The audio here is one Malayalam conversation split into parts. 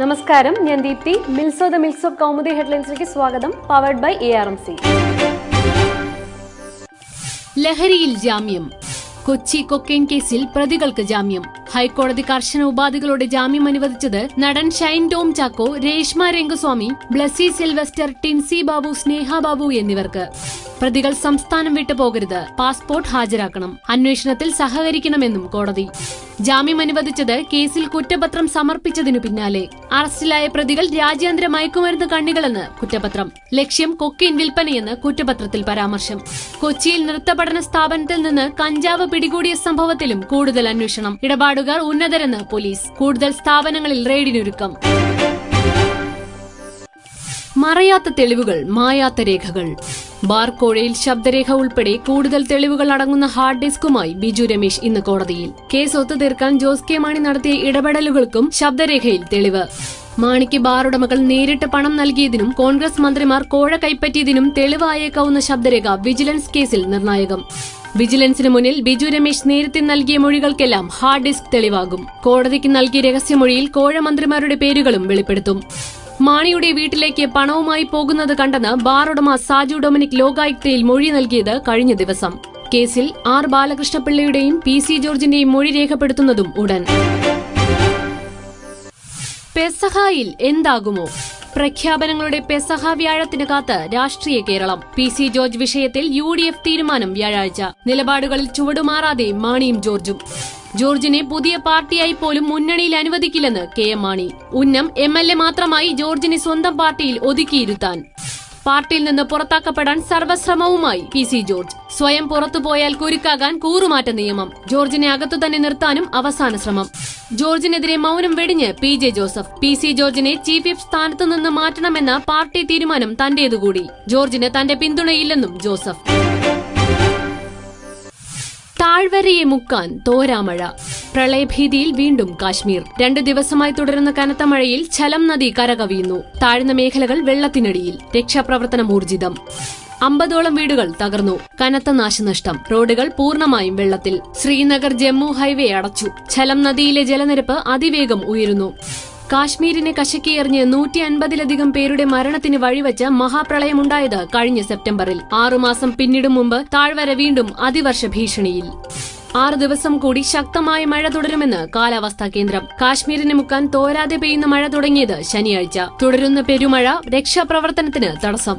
നമസ്കാരം ഞാൻ ദീപ്തി. മിൽസോ ദ മിൽസ് കൗമുദി ഹെഡ്ലൈൻസിലേക്ക് സ്വാഗതം powered by A R M C ലഹരിയിൽ ജാമ്യം കൊച്ചി കൊക്കൈൻ കേസിൽ പ്രതികൾക്ക് ജാമ്യം. ഹൈക്കോടതി കർശന ഉപാധികളോടെ ജാമ്യം അനുവദിച്ചത് നടൻ Shine Tom Chacko Reshma Rangaswamy Blessy Sylvester Tincy Babu Sneha Babu എന്നിവർക്ക്. പ്രതികൾ സംസ്ഥാനം വിട്ടു പോകരുത്. പാസ്പോർട്ട് ഹാജരാക്കണം. അന്വേഷണത്തിൽ സഹകരിക്കണമെന്നും കോടതി. ജാമ്യം അനുവദിച്ചത് കേസിൽ കുറ്റപത്രം സമർപ്പിച്ചതിനു പിന്നാലെ. അറസ്റ്റിലായ പ്രതികൾ രാജ്യാന്തര മയക്കുമരുന്ന് കണ്ണികളെന്ന് കുറ്റപത്രം. ലക്ഷ്യം കൊക്കൈൻ വിൽപ്പനയെന്ന് കുറ്റപത്രത്തിൽ പരാമർശം. കൊച്ചിയിൽ നൃത്തപഠന സ്ഥാപനത്തിൽ നിന്ന് കഞ്ചാവ് പിടികൂടിയ സംഭവത്തിലും കൂടുതൽ അന്വേഷണം. ഇടപാടുകാർ ഉന്നതരെന്ന് പോലീസ്. കൂടുതൽ സ്ഥാപനങ്ങളിൽ റെയ്ഡിനൊരുക്കം. മറയാത്ത തെളിവുകൾ മായാത്ത രേഖകൾ. ബാർക്കോഴയിൽ ശബ്ദരേഖ ഉൾപ്പെടെ കൂടുതൽ തെളിവുകൾ അടങ്ങുന്ന ഹാർഡ് ഡിസ്കുമായി ബിജു രമേശ് ഇന്ന് കോടതിയിൽ. കേസ് ഒത്തുതീർക്കാൻ ജോസ് കെ മാണി നടത്തിയ ഇടപെടലുകൾക്കും ശബ്ദരേഖയിൽ തെളിവ്. മാണിക്ക് ബാറുടമകൾ നേരിട്ട് പണം നൽകിയതിനും കോൺഗ്രസ് മന്ത്രിമാർ കോഴ കൈപ്പറ്റിയതിനും തെളിവായേക്കാവുന്ന ശബ്ദരേഖ വിജിലൻസ് കേസിൽ നിർണായകം. വിജിലൻസിന് മുന്നിൽ ബിജു രമേശ് നേരത്തെ നൽകിയ മൊഴികൾക്കെല്ലാം ഹാർഡ് ഡിസ്ക് തെളിവാകും. കോടതിക്ക് നൽകിയ രഹസ്യമൊഴിയിൽ കോഴ മന്ത്രിമാരുടെ പേരുകളും വെളിപ്പെടുത്തും. മാണിയുടെ വീട്ടിലേക്ക് പണവുമായി പോകുന്നത് കണ്ടെന്ന് ബാർ ഉടമ സാജു ഡൊമിനിക് ലോകായുക്തയിൽ മൊഴി നൽകിയത് കഴിഞ്ഞ ദിവസം. കേസിൽ ആർ ബാലകൃഷ്ണപിള്ളയുടെയും പി സി ജോർജിന്റെയും മൊഴി രേഖപ്പെടുത്തുന്നതും ഉടൻ. പെസഹായിൽ എന്താകുമോ? പ്രഖ്യാപനങ്ങളുടെ പെസഹ വ്യാഴത്തിന് കാത്ത് രാഷ്ട്രീയ കേരളം. പി സി ജോർജ് വിഷയത്തിൽ യു ഡി എഫ് തീരുമാനം വ്യാഴാഴ്ച. നിലപാടുകളിൽ ചുവടുമാറാതെ മാണിയും ജോർജും. ജോർജിനെ പുതിയ പാർട്ടിയായി പോലും മുന്നണിയിൽ അനുവദിക്കില്ലെന്ന് കെ എം മാണി. ഉന്നം എം എൽ എ മാത്രമായി ജോർജിനെ സ്വന്തം പാർട്ടിയിൽ ഒതുക്കിയിരുത്താൻ. പാർട്ടിയിൽ നിന്ന് പുറത്താക്കപ്പെടാൻ സർവശ്രമവുമായി പി സി ജോർജ്. സ്വയം പുറത്തുപോയാൽ കുരുക്കാകാൻ കൂറുമാറ്റ നിയമം. ജോർജിനെ അകത്തു തന്നെ നിർത്താനും അവസാന ശ്രമം. ജോർജിനെതിരെ മൗനം വെടിഞ്ഞ് P J Joseph. P C ജോർജിനെ ചീഫ് വിപ്പ് സ്ഥാനത്തു നിന്ന് മാറ്റണമെന്ന പാർട്ടി തീരുമാനം തന്റേതുകൂടി. ജോർജിന് തന്റെ പിന്തുണയില്ലെന്നും ജോസഫ്. താഴ്വരയെ മുക്കാൻ തോരാമഴ. പ്രളയഭീതിയിൽ വീണ്ടും കാശ്മീർ. രണ്ടു ദിവസമായി തുടരുന്ന കനത്ത മഴയിൽ ഛലം നദി കരകവിയുന്നു. താഴ്ന്ന മേഖലകൾ വെള്ളത്തിനടിയിൽ. രക്ഷാപ്രവർത്തനം ഊർജിതം. അമ്പതോളം വീടുകൾ തകർന്നു. കനത്ത നാശനഷ്ടം. റോഡുകൾ പൂർണമായും വെള്ളത്തിൽ. ശ്രീനഗർ ജമ്മു ഹൈവേ അടച്ചു. ഛലം നദിയിലെ ജലനിരപ്പ് അതിവേഗം ഉയരുന്നു. കാശ്മീരിനെ കശക്കിയെറിഞ്ഞ് നൂറ്റി അൻപതിലധികം പേരുടെ മരണത്തിന് വഴിവെച്ച മഹാപ്രളയമുണ്ടായത് കഴിഞ്ഞ സെപ്റ്റംബറിൽ. ആറുമാസം പിന്നിടും മുമ്പ് താഴ്വര വീണ്ടും അതിവർഷ ഭീഷണിയിൽ. ആറ് ദിവസം കൂടി ശക്തമായ മഴ തുടരുമെന്ന് കാലാവസ്ഥാ കേന്ദ്രം. കാശ്മീരിന് മുക്കാൻ തോരാതെ പെയ്യുന്ന മഴ തുടങ്ങിയത് ശനിയാഴ്ച. തുടരുന്ന പെരുമഴ രക്ഷാപ്രവർത്തനത്തിന് തടസ്സം.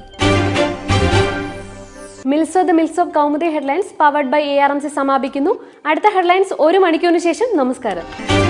മിൽസോ ദ mills of Kaumudi headlines powered by A R M C സമാപിക്കുന്നു. അടുത്ത ഹെഡ്ലൈൻസ് ഒരു മണിക്കൂറിന് ശേഷം. നമസ്കാരം.